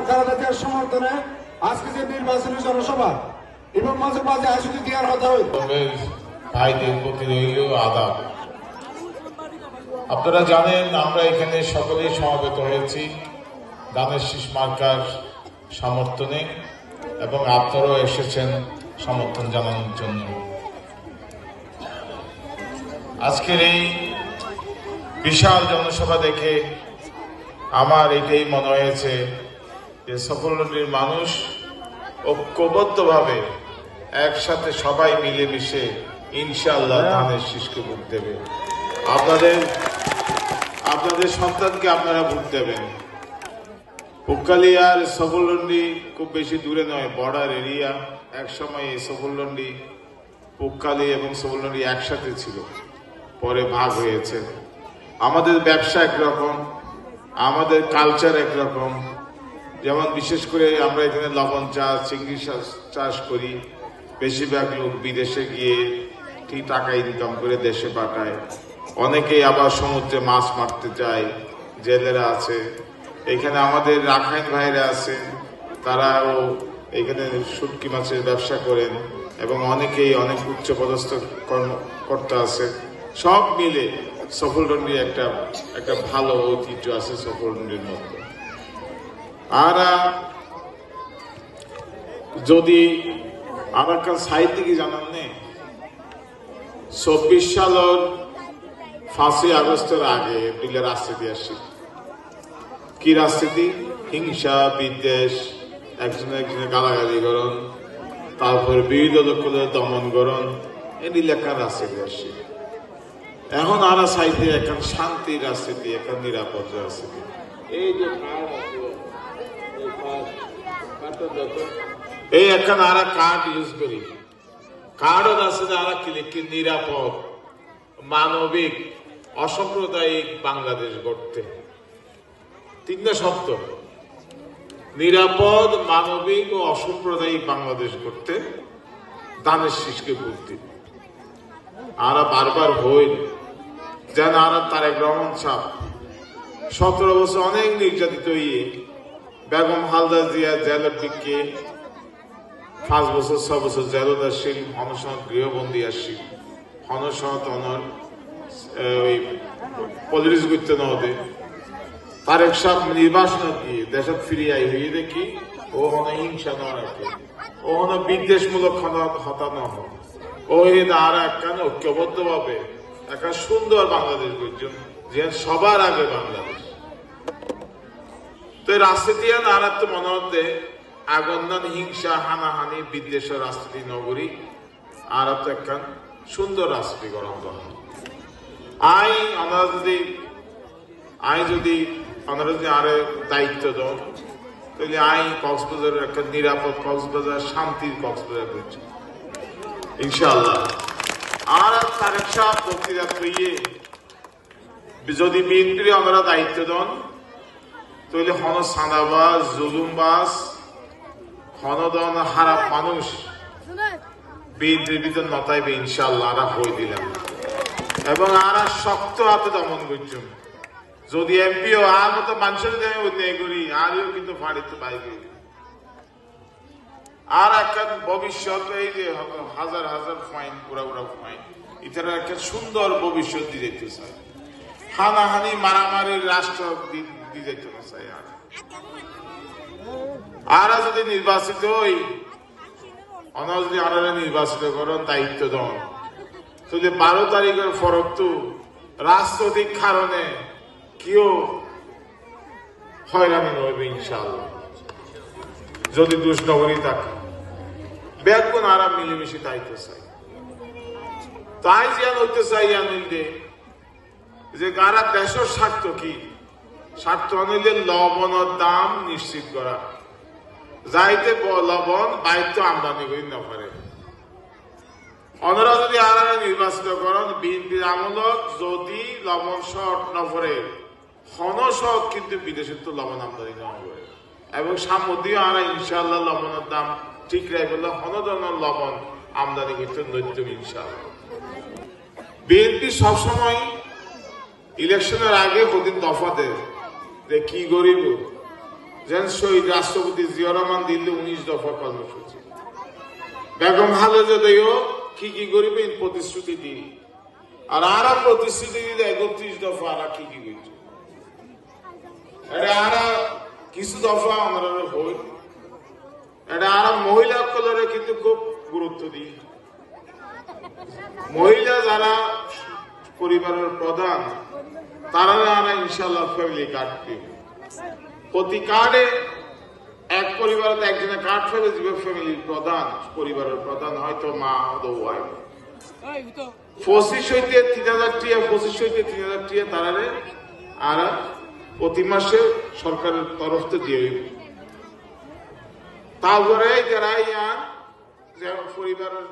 ভাইয়ের সমর্থনে আজকে যে নির্বাচনী জনসভা, এবং মাঝে মাঝে আয়োজিত দেওয়ার কথা হইল। ভাইদের প্রতি রইল আদাব। আপনারা জানেন, আমরা এখানে সকলেই সমবেত হয়েছি। দানের শীষ মার্কার সমর্থনে এবং আপনারাও এসেছেন সমর্থন জানানোর জন্য। আজকের এই বিশাল জনসভা দেখে আমার এটাই মনে হয়েছে যে সকলের মানুষ ঐক্যবদ্ধভাবে একসাথে সবাই মিলেমিশে ইনশাআল্লাহ ধানের শীষকে ভোট দেবে। আপনাদের আপনাদের সন্তানকে আপনারা ভোট দেবেন। পুকালিয়ার সবলন্ডি খুব বেশি দূরে নয় বর্ডার এরিয়া। এক সময় এই সবলন্ডি পুকালি এবং সবলন্ডি একসাথে ছিল পরে ভাগ হয়েছে। আমাদের ব্যবসা একরকম আমাদের কালচার একরকম যেমন বিশেষ করে আমরা এখানে লবণ চাষ, চিংড়ি চাষ- করি। বেশিরভাগ লোক বিদেশে গিয়ে ঠিক টাকা ইনকাম করে দেশে পাঠায়। অনেকেই আবার সমুদ্রে মাছ মারতে যায়, জেলেরা আছে। এখানে আমাদের রাখাইন ভাইরা আছে তারাও এখানে শুটকি মাছের ব্যবসা করেন এবং অনেকেই অনেক উচ্চ পদস্থ কর্মকর্তা আছে সব মিলে সফলডন্ডির একটা একটা ভালো ঐতিহ্য আছে সফলডন্ডির মধ্যে। আর যদি আমার কাছে সাহিত্য কি জানান নেই, চব্বিশ সালের পাঁচই আগস্টের আগে এপ্রিলে রাজনীতি আসছে কি রাজনীতি? হিংসা, বিদ্বেষ একজনে একজনে গালাগালি করন, তারপর বিরোধী লোকদের দমন করন এটি লেখা রাজনীতি আসছে এখন আর সাইডে এখন শান্তি রাজনীতি, এখন নিরাপদ রাজনীতি। এই যে কার্ড আছে, এই কার্ড, কার্ডটা দেখো। এই এখন আর কার্ড ইউজ করি কার্ডও আছে যে আর কি নিরাপদ মানবিক অসাম্প্রদায়িক বাংলাদেশ গড়তে তিনটা শব্দ নিরাপদ মানবিক ও অসাম্প্রদায়িক বাংলাদেশ করতে দানের শীষকে ভর্তি আরা বারবার হইল যেন আর তারেক রহমান সাহ সতেরো বছর অনেক নির্যাতিত হইয়ে বেগম হালদা জিয়া জেলের দিকে পাঁচ বছর ছ বছর জেলত আসছিল অনশন গৃহবন্দী আসছিল অনশন অনর ওই পলিটিক্স করতে না হতে তারেক সাহ নির্বাচন দিয়ে দেশত ফিরিয়ে আই হইয়ে দেখি, ও হনে হিংসা না রাখে ও হনে বিদ্বেষমূলক হতানো হয় ও আর একখানে ঐক্যবদ্ধ ভাবে একটা সুন্দর বাংলাদেশ বুঝছেন যে সবার আগে বাংলাদেশ। তো এই রাজনীতি আর তো মনে হতে আগন্দান হিংসা, হানাহানি, বিদ্বেষের রাজনীতি, নগরী আর তো সুন্দর রাজনীতি গরম দরকার আই, আমরা যদি, আই যদি, আমরা যদি আরে দায়িত্ব দাও তাহলে আই কক্সবাজারের একটা নিরাপদ কক্সবাজার, শান্তির কক্সবাজার করছি। ইনশাআল্লাহ। আর তারেক সাহ বক্তৃতা যদি বিএনপির আমরা দায়িত্ব দেন তাহলে হন সাদাবাজ, জুলুমবাজ, হনদন হারাপ মানুষ। বিএনপির নতাইবে ইনশাআল্লাহ, আরা হই দিলাম। এবং আরা শক্ত হাতে দমন করছেন যদি এমপিও আর মতো মানুষের দেয় অন্যায় করি, আরও কিন্তু ফাড়িতে বাইরে আর একটা ভবিষ্যৎ, এই যে হাজার হাজার ফাইন পুরা পুরা ফাইন এটার একটা সুন্দর ভবিষ্যৎ দিয়ে যেতে চাই। হানাহানি মারামারি রাষ্ট্র দিয়ে না চাই আর আর যদি নির্বাচিত হই অনার যদি আর নির্বাচিত করেন দায়িত্ব দেন তাহলে বারো তারিখের ফরক তো রাজনৈতিক কারণে কেউ হয়রানি নইবে ইনশাআল্লাহ। যদি দুষ্নগরী থাকে ব্যাগুন আরাম মিলেমিশে তাইতে চাই। তাই জিয়ান হইতে চাই আনন্দে যে গারা দেশের স্বার্থ কি? স্বার্থ আনলে লবণের দাম নিশ্চিত করা। যাইতে লবণ বাইতে আমদানি করি না পারে। অনরা যদি আর নির্বাচিত করেন, বিএনপির আমলত যদি লবণ শর্ট নপরে হন শর্ট কিন্তু বিদেশের তো লবণ আমদানি না হবে। এবং সামুদ্রিক আর ইনশাল্লাহ লবণের দাম ঠিক রাখলে হন ধরনের লবণ আমদানি করতে নৈত্য ইনশাল্লাহ বিএনপি সবসময় ইলেকশনের আগে প্রতি দফা দেয় যে কি গরিব রাষ্ট্রপতি জিয়া রহমান দিল্লি উনিশ দফা কর্মসূচি বেগম খালেদা দিয়েও কি কি এই প্রতিশ্রুতি দিই আর আরা প্রতিশ্রুতি দিলে একত্রিশ দফা আরা কি কি করছে কিছু দফা আমরা হই। এটা আরা মহিলা কলরে কিন্তু খুব গুরুত্ব দিই। মহিলা যারা পরিবারের প্রধান তারা আরা ইনশাল্লাহ ফ্যামিলি কার্ড প্রতি কার্ডে এক পরিবারে একজনের কার্ড ফেলে দিবে ফ্যামিলির প্রধান, পরিবারের প্রধান, হয়তো মা ওয়াইফ পঁচিশ হইতে তিন হাজার টিয়া, পঁচিশ হইতে তিন হাজার টিয়া আর প্রতি মাসে সরকারের তরফ থেকে দিয়ে তারপরে যারা পরিবারের